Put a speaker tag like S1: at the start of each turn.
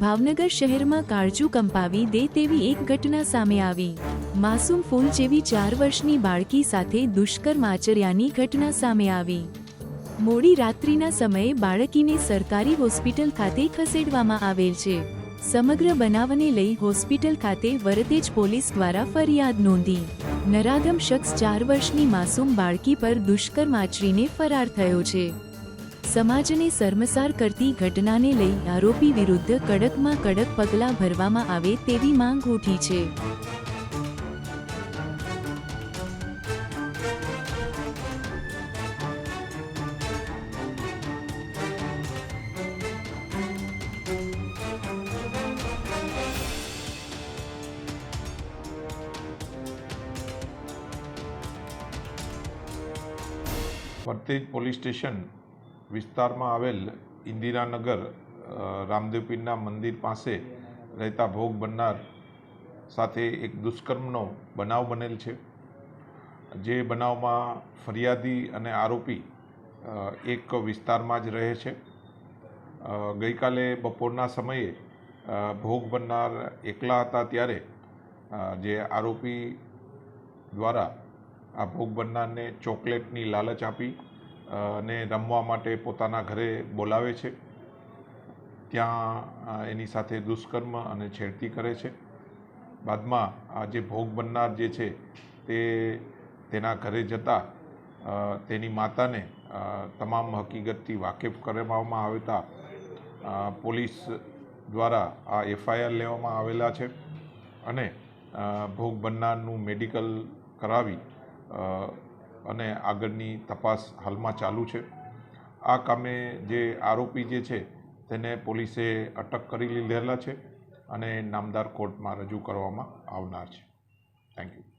S1: ભાવનગર શહેરમાં કાળજુ કંપાવી દે તેવી એક ઘટના સામે આવી. માસૂમ ફૂલ જેવી ચાર વર્ષની બાળકી સાથે દુષ્કર્મ આચર્યાની ઘટના સામે આવી. મોડી રાત્રિના સમયે બાળકીને સરકારી હોસ્પિટલ ખાતે ખસેડવામાં આવેલ છે. સમગ્ર બનાવને લઈ હોસ્પિટલ ખાતે વરતેજ પોલીસ દ્વારા ફરિયાદ નોંધી. નરાધમ શખ્સ ચાર વર્ષની માસૂમ બાળકી પર દુષ્કર્મ આચરીને ફરાર થયો છે. સમાજને શર્મસાર કરતી ઘટનાને લઈ આરોપી વિરુદ્ધ કડકમાં કડક પગલાં ભરવામાં આવે તેવી માંગ ઉઠી છે.
S2: વર્તેજ પોલીસ સ્ટેશન વિસ્તારમાં આવેલ ઇન્દિરાનગર રામદેવપીરના મંદિર પાસે રહેતા ભોગ બનનાર સાથે એક દુષ્કર્મનો બનાવ બનેલ છે. જે બનાવમાં ફરિયાદી અને આરોપી એક વિસ્તારમાં જ રહે છે. ગઈકાલે બપોરના સમયે ભોગ બનનાર એકલા હતા ત્યારે જે આરોપી દ્વારા આ ભોગ બનનારને ચોકલેટની લાલચ આપી અને રમવા માટે પોતાના ઘરે બોલાવે છે. ત્યાં એની સાથે દુષ્કર્મ અને છેડતી કરે છે. બાદમાં, આ જે ભોગ બનનાર જે છે, તે તેના ઘરે જતા તેની માતાને તમામ હકીકતથી વાકેફ કરવામાં આવતા પોલીસ દ્વારા આ એફઆઈઆર લેવામાં આવેલા છે અને ભોગ બનનારનું મેડિકલ કરાવી અને આગળની તપાસ હાલમાં ચાલુ છે. આ કામે જે આરોપી જે છે, તેને પોલીસે અટક કરી લીધેલા છે અને નામદાર કોર્ટમાં રજૂ કરવામાં આવનાર છે. Thank you